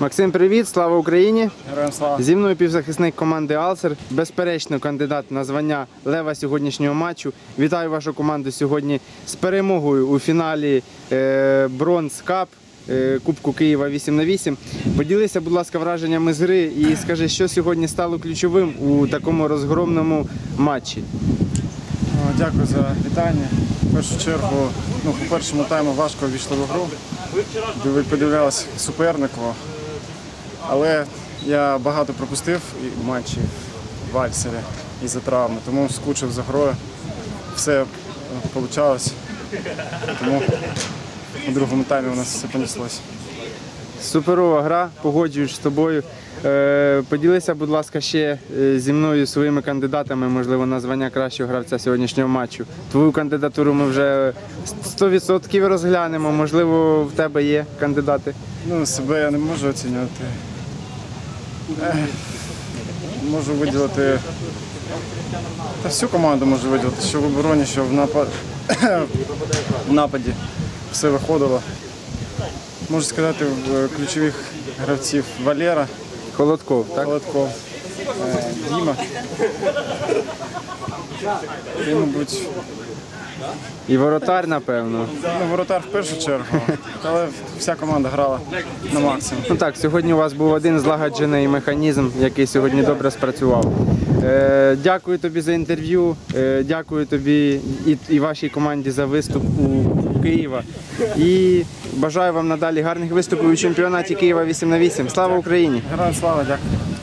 Максим, привіт, слава Україні! Героям слава. Зі мною півзахисник команди Алсер, безперечно, кандидат на звання лева сьогоднішнього матчу. Вітаю вашу команду сьогодні з перемогою у фіналі е, Бронз Кап. е, Кубку Києва 8 на 8 Поділися, будь ласка, враженнями з гри і скажи, що сьогодні стало ключовим у такому розгромному матчі. Дякую за вітання. В першу чергу, ну, по першому тайму важко війшли в гру. Подивлялись супернику. Але я багато пропустив і матчів в Альсері із-за травми, тому скучив за грою. Все вийшло. Тому у другому таймі у нас все понеслось. Суперова гра, погоджуюсь з тобою. Е, поділися, будь ласка, ще е, зі мною своїми кандидатами, можливо, на звання кращого гравця сьогоднішнього матчу. Твою кандидатуру ми вже 100% розглянемо. Можливо, в тебе є кандидати. Ну, себе я не можу оцінювати. Можу виділити. Та всю команду можу виділити, що в обороні, що в, напад... в нападі. Все виходило. Можу сказати, в е, ключових гравців Валера, Холодков, так? Холодков, е, Діма. І, мабуть, І воротар, напевно. ну, воротар в першу чергу, але вся команда грала на максимум. Ну так, сьогодні у вас був один злагоджений механізм, який сьогодні добре спрацював. Е, дякую тобі за інтерв'ю. Е, дякую тобі і, і вашій команді за виступ у Києва. І бажаю вам надалі гарних виступів у чемпіонаті Києва 8 на 8. Слава Україні! Героям слава, дякую.